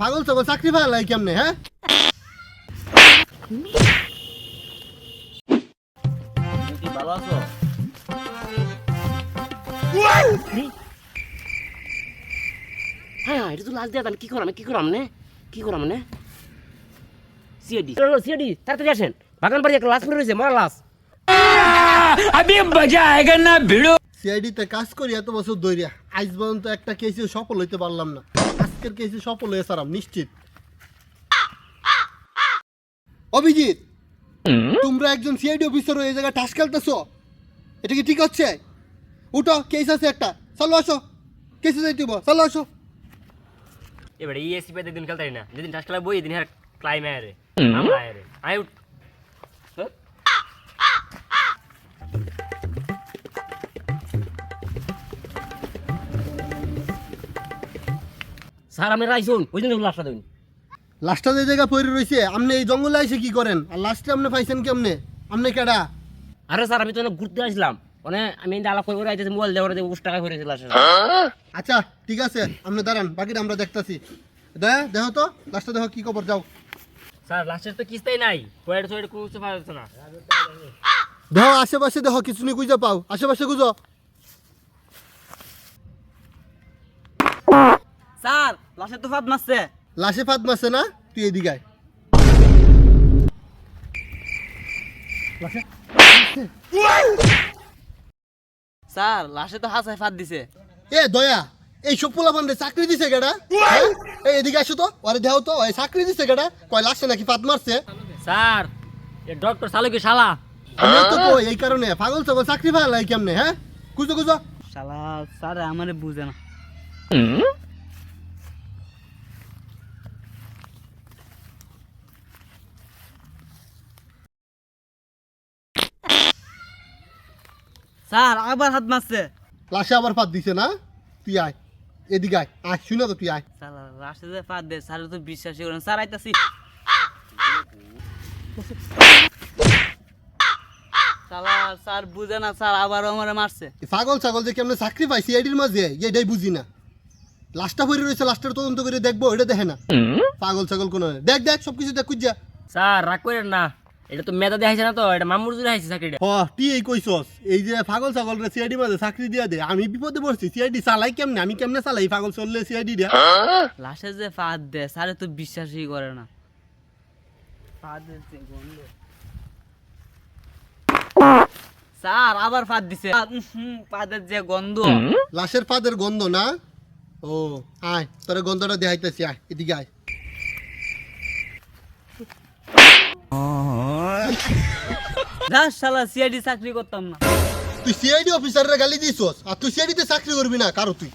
পাগল ছাগল চাকরি পাওয়া লাগে কেমনে হ্যাঁ? কি ভালো আছো হ্যাঁ এটা তো লাশ দিয়ে কি করাম কি করাম নে? কি করাম নে? সিএডি। সিএডি তাড়াতাড়ি আসেন। বাগান বাড়ি একটা লাশ পড়ে রয়েছে মরা লাশ। সিআইডি তে কাজ করি এত বছর দৈরিয়া আজ পর্যন্ত একটা কেসে সফল হইতে পারলাম না। আজকের কেসে সফল হয়ে সারাম নিশ্চিত। অভিজিৎ তোমরা একজন সিআইডি অফিসার হয়ে জায়গায় টাস খেলতেছো? এটা কি ঠিক হচ্ছে? উঠো কেস আছে একটা। চলো আসো কেসে যাইতে হইবো, চলো আসো। এবারে ইএসসি পেতে দিন খেলতে না যেদিন টাস খেলা বই দিন হ্যাঁ ক্লাইম আয় আমরা আয় রে। স্যার আপনি রাইছুন ওই জন্য লাশটা দেবেন লাস্টটা যে জায়গা পড়ে রয়েছে আপনি এই জঙ্গলে এসে কি করেন? আর আপনি পাইছেন কেমনে? আপনি কেডা? আরে স্যার আমি তো অনেক ঘুরতে আসলাম। মানে আমি আলাপ করে আইতেছি মোবাইল দেওয়ার উস টাকা আচ্ছা ঠিক আছে আপনি দাঁড়ান বাকিটা আমরা দেখতাছি। দয়া দেখো তো লাস্টটা দেখো কি খবর যাও। স্যার লাস্টের তো কিস্তাই নাই কোনো কিছু পাওয়া যাচ্ছে না। দেখো আশেপাশে দেখো কিছু নি গুজা পাও। আশেপাশে গুজো স্যার লাশের তো ফাঁদ মারছে। লাশে ফাঁদ মারছে না? তুই এদিকে আয়। স্যার লাশে তো হাসায় ফাঁদ দিছে। এ দয়া এই সব পোলা বান্ধে চাকরি দিছে কেডা? হ্যাঁ? এই এদিকে আসো তো আরে দেও তো এই চাকরি দিছে কেডা? কয় লাশে নাকি ফাঁদ মারছে? স্যার এ ডক্টর সালুকি শালা? আমি তো কই এই কারণে পাগল ছাগল চাকরি লাগে কেমনে হ্যাঁ? কুজো কুজো শালা স্যার আমারে বুঝে না। স্যার আবার হাত মারছে লাশে আবার ফাঁদ দিছে না? তুই আয়। এদিকে আয়। আয় শুনে তো তুই আয়। শালা লাশে ফাঁদ দে স্যার তো বিশ্বাসই করেন। স্যার আইতাছি। স্যার বুঝে না স্যার আবারও আমারে মারছে। ছাগল যে কেমনে চাকরি মাঝে? এটাই বুঝি না। লাস্টটা রয়েছে লাস্টের তদন্ত করে দেখব এটা দেখে না। পাগল ছাগল কোন দেখ দেখ সবকিছু দেখ কুজা স্যার রাগ করেন না। এটা তো মেধা দেখাইছে না তো এটা মামুর জুড়ে হাইছে চাকরিটা। হ তুই এই কইছস এই যে পাগল ছাগল রে সিআইডি মাঝে চাকরি দিয়া দে আমি বিপদে পড়ছি সিআইডি চালাই কেমনে আমি কেমনে চালাই এই পাগল চললে সিআইডি দিয়া লাশে যে ফাঁদ দে স্যারে তো বিশ্বাসই করে না। ফাঁদের যে গন্ধ। স্যার আবার ফাঁদ দিছে। ফাঁদের যে গন্ধ। লাশের ফাদের গন্ধ না? ও আয় তোর গন্ধটা দেখাইতেছি আয় এদিকে আয়। যাস শালা সিআইডি চাকরি করতাম না। তুই সিআইডি অফিসারের গালি দিছস আর তুই সিআইডিতে চাকরি করবি না কারও তুই।